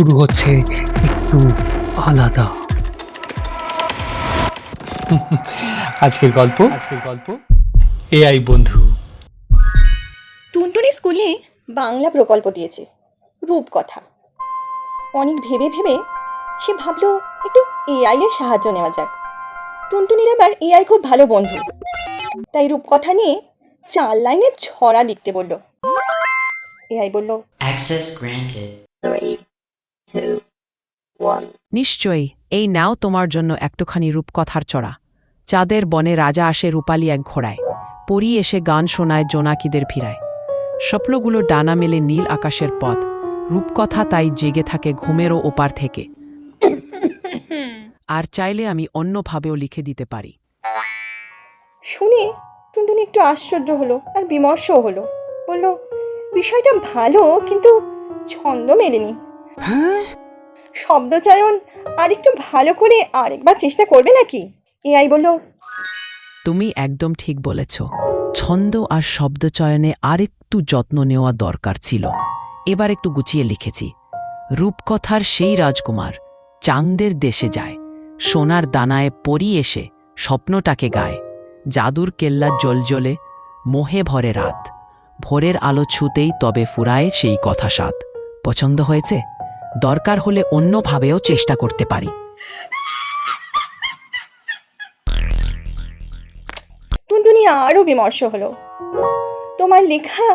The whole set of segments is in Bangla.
শুরু হচ্ছে একটু আলাদা। আজকের গল্প? আজকের গল্প। এআই বন্ধু। টুনটুনি স্কুলে বাংলা প্রকল্প দিয়েছে রূপকথা। অনেক ভেবে ভেবে সে ভাবলো একটু এআই এর সাহায্য নেওয়া যাক। টুনটুনির আবার এআই খুব ভালো বন্ধু। তাই রূপকথা নিয়ে চার লাইনে ছড়া লিখতে বলল। এআই বলল Access granted. নিশ্চয়ই এই নাও তোমার জন্য একটুখানি রূপকথার চড়া। চাঁদের বনে রাজা আসে রূপালি এক ঘোড়ায়। পরি এসে গান শোনায় জোনাকিদের ফিরায় স্বপ্নগুলো ডানা মেলে নীল আকাশের পথ। রূপকথা তাই জেগে থাকে ঘুমেরও ওপার থেকে। আর চাইলে আমি অন্যভাবেও লিখে দিতে পারি। শুনে টুনটুনি একটু আশ্চর্য হলো আর বিমর্ষ হলো। বলল বিষয়টা ভালো কিন্তু ছন্দ মেলেনি। শব্দচয়ন আর একটু ভালো করে আরেকবার চেষ্টা করবে নাকি? এআই বলল তুমি একদম ঠিক বলেছ। ছন্দ আর শব্দচয়নে আরেকটু যত্ন নেওয়া দরকার ছিল। এবার একটু গুছিয়ে লিখেছি। রূপকথার সেই রাজকুমার চাঁদের দেশে যায়। সোনার দানায় পরি এসে স্বপ্নটাকে গায়। জাদুর কেল্লা জলজলে মোহে ভরে রাত। ভোরের আলো ছুতেই তবে ফুরায় সেই কথা স্বাদ পছন্দ হয়েছে? দরকার হলে অন্যভাবেও চেষ্টা করতে পারি। টুনটুনি আরও বিমর্ষ হলো। তোমার লেখা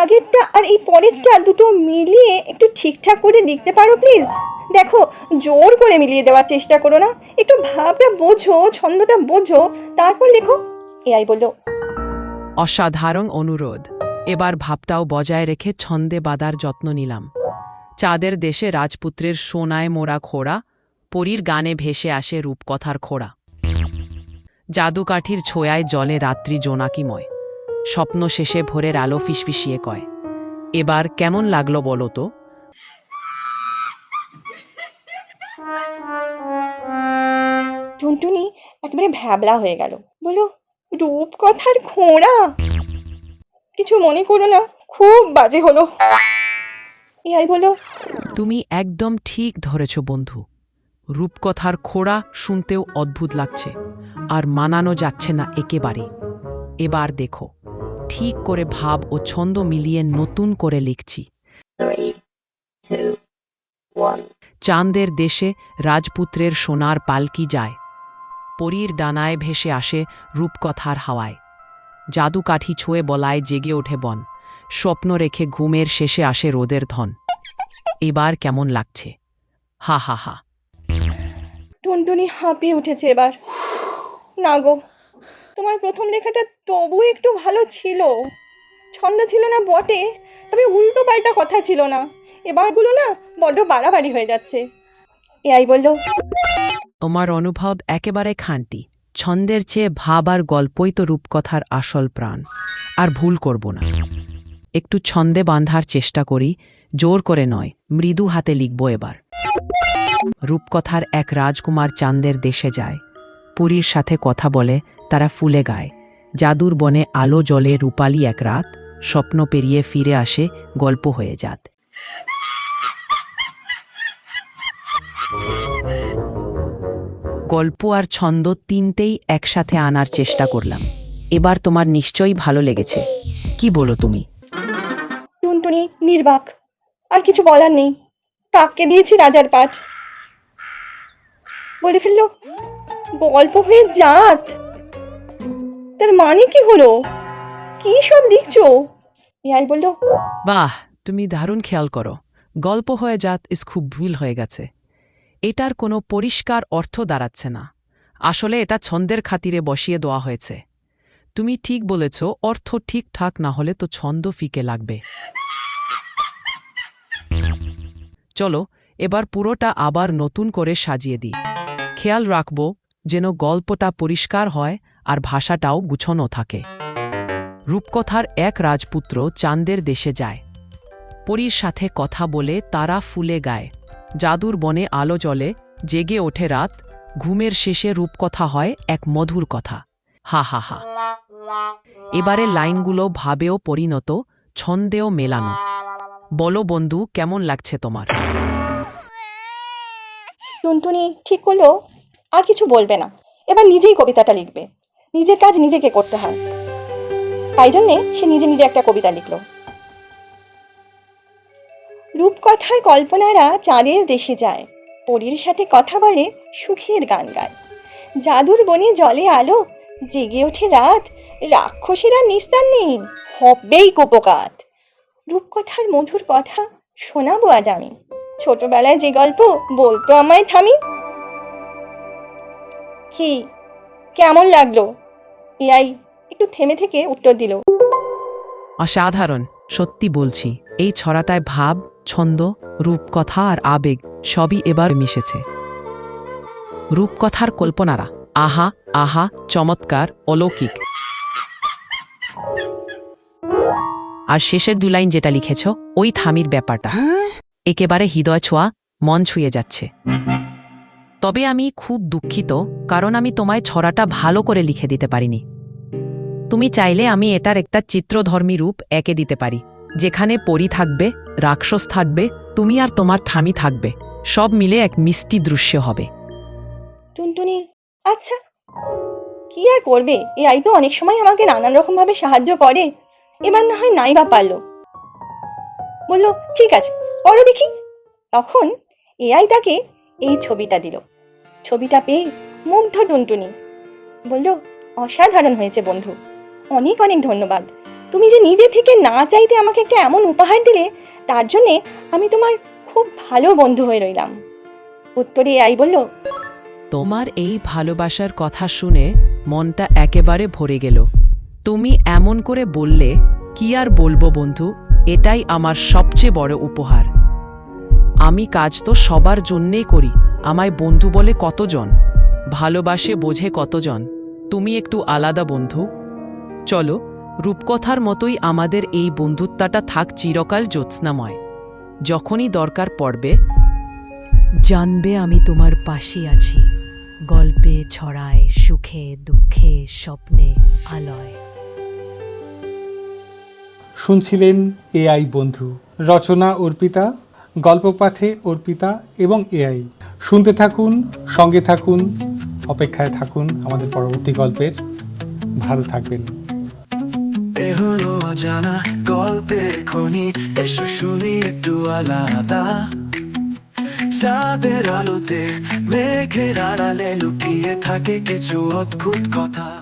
আগেরটা আর এই পরেরটা দুটো মিলিয়ে একটু ঠিকঠাক করে লিখতে পারো প্লিজ দেখো জোর করে মিলিয়ে দেওয়ার চেষ্টা করো না। একটু ভাবটা বোঝো ছন্দটা বোঝো তারপর লেখো। এআই বলল অসাধারণ অনুরোধ। এবার ভাবটাও বজায় রেখে ছন্দে বাদার যত্ন নিলাম। চাঁদের দেশে রাজপুত্রের সোনায় মোড়া খোড়া পরীর গানে ভেসে আসে রূপকথার খোড়া। জাদুকাঠির ছোয়ায় জলে রাত্রি জোনাকিময়, স্বপ্ন শেষে ভোরের আলো ফিসফিসিয়ে কয়। এবার কেমন লাগল বলো তো? টুনটুনি একেবারে ভ্যাবলা হয়ে গেল। বলো রূপকথার খোঁড়া? কিছু মনে করো না, খুব বাজে হলো। এআই বলো। তুমি একদম ঠিক ধরেছ, বন্ধু। রূপকথার খোড়া শুনতেও অদ্ভুত লাগছে, আর মানানো যাচ্ছে না একেবারে। এবার দেখো, ঠিক করে ভাব ও ছন্দ মিলিয়ে নতুন করে লিখছি। চাঁদের দেশে রাজপুত্রের সোনার পালকি যায়, পরীর ডানায় ভেসে আসে রূপকথার হাওয়ায়। জাদুকাঠি ছুঁয়ে বলায় জেগে ওঠে বন। স্বপ্ন রেখে ঘুমের শেষে আসে রোদের ধন। এবার কেমন লাগছে? হা হা হা। টুনটুনি হাঁপিয়ে উঠেছে এবার। না গো তোমার প্রথম লেখাটা তবু একটু ভালো ছিল। ছন্দ ছিল না বটে তবে উল্টো পাল্টা কথা ছিল না। এবারগুলো না বড্ড বাড়াবাড়ি হয়ে যাচ্ছে। এআই বলল তোমার অনুভব একেবারে খাঁটি। ছন্দের চেয়ে ভাব আর গল্পই তো রূপকথার আসল প্রাণ। আর ভুল করব না। একটু ছন্দে বাঁধার চেষ্টা করি, জোর করে নয়, মৃদু হাতে লিখব এবার। রূপকথার এক রাজকুমার চাঁদের দেশে যায়। পুরীর সাথে কথা বলে, তারা ফুলে গায়। জাদুর বনে আলো জলে রূপালি এক রাত, স্বপ্ন পেরিয়ে ফিরে আসে, গল্প হয়ে যাত। গল্প আর ছন্দ তিনটেই একসাথে আনার চেষ্টা করলাম। এবার তোমার নিশ্চয়ই ভালো লেগেছে। কি বলো তুমি? টুনটুনি নির্বাক। আর কিছু বলার নেই। কাককে দিয়েছি রাজার পাঠ। বলে ফেলল, গল্প হয়ে যাত তার মানে কি হলো? কি সব লিখছো? এআই বলল, বাহ, তুমি দারুণ খেয়াল করো। গল্প হয়ে যাত ইস খুব ভুল হয়ে গেছে। এটার কোনো পরিষ্কার অর্থ দাঁড়াচ্ছে না। আসলে এটা ছন্দের খাতিরে বসিয়ে দেওয়া হয়েছে। তুমি ঠিক বলেছ, অর্থ ঠিকঠাক না হলে তো ছন্দ ফিকে লাগবে। চলো, এবার পুরোটা আবার নতুন করে সাজিয়ে দিই। খেয়াল রাখব যেন গল্পটা পরিষ্কার হয় আর ভাষাটাও গুছনো থাকে। রূপকথার এক রাজপুত্র চাঁদের দেশে যায়। পরীর সাথে কথা বলে তারা ফুলে গায়। জাদুর বনে আলো জলে জেগে ওঠে রাত। ঘুমের শেষে রূপকথা হয় এক মধুর কথা। হা হা হা। এবারে লাইনগুলো ভাবেও পরিণত, ছন্দেও মেলানো। বলো বন্ধু, কেমন লাগছে তোমার? টুনটুনি, ঠিক করল আর কিছু বলবে না। এবার নিজেই কবিতাটা লিখবে। নিজের কাজ নিজেকে করতে হয়। তাই জন্যে সে নিজে নিজে একটা কবিতা লিখল। রূপকথার কল্পনারা চাঁদের দেশে যায়। পরীর সাথে কথা বলে সুখের গান গায়। জাদুর বনে জলে আলো জেগে ওঠে রাত। রাক্ষসেরা নিস্তার নেই। হবেই কোপকাত। রূপকথার মধুর কথা শোনাবো আজ আমি। ছোটবেলায় যে গল্প বলতো আমায় থামি কি? কেমন লাগল? এআই একটু থেমে থেকে উত্তর দিল। অসাধারণ, সত্যি বলছি, এই ছড়াটায় ভাব, ছন্দ, রূপকথা আর আবেগ সবই এবার মিশেছে। রূপকথার কল্পনারা আহা আহা, চমৎকার, অলৌকিক। আর শেষের দু লাইন যেটা লিখেছ, ওই থামির ব্যাপারটা। একেবারে হৃদয় ছোঁয়া, মন ছুঁয়ে যাচ্ছে। তবে আমি খুব দুঃখিত, কারণ আমি তোমায় ছড়াটা ভালো করে লিখে দিতে পারিনি। তুমি চাইলে আমি এটার একটা চিত্রধর্মী রূপ এঁকে দিতে পারি, যেখানে পরি থাকবে, রাক্ষস থাকবে, তুমি আর তোমার থামি থাকবে, সব মিলে এক মিষ্টি দৃশ্য হবে। টুনটুনি আচ্ছা কি আর করবে? এআই তো অনেক সময় আমাকে নানান রকমভাবে সাহায্য করে। এবার না হয় নাই বা পারল। বলল, ঠিক আছে পড়ো দেখি। তখন এআই তাকে এই ছবিটা দিল। ছবিটা পেয়ে মুগ্ধ টুনটুনি। বলল, অসাধারণ হয়েছে বন্ধু। অনেক অনেক ধন্যবাদ। তুমি যে নিজে থেকে না চাইতে আমাকে একটা এমন উপহার দিলে, তার জন্যে আমি তোমার খুব ভালো বন্ধু হয়ে রইলাম। উত্তরে এআই বলল তোমার এই ভালোবাসার কথা শুনে মনটা একেবারে ভরে গেল। তুমি এমন করে বললে, কি আর বলব বন্ধু? এটাই আমার সবচেয়ে বড় উপহার। আমি কাজ তো সবার জন্যেই করি, আমায় বন্ধু বলে কতজন? ভালোবাসে বোঝে কতজন? তুমি একটু আলাদা বন্ধু। চলো, রূপকথার মতোই আমাদের এই বন্ধুত্বটা থাক চিরকাল জ্যোৎস্নাময়। যখনই দরকার পড়বে, জানবে আমি তোমার পাশে আছি। গল্পে ছড়ায় সুখে দুঃখে স্বপ্নে আলয়। শুনছিলেন এআই বন্ধু রচনা অর্পিতা গল্প পাঠে অর্পিতা এবং এআই। শুনতে থাকুন সঙ্গে থাকুন অপেক্ষায় থাকুন আমাদের পরবর্তী গল্পের। ভালো থাকবেন। হলো গল্পের খনি এসো শুনি একটু আলাদা। চাঁদের আলোতে মেঘের আড়ালে লুকিয়ে থাকে কিছু অদ্ভুত কথা।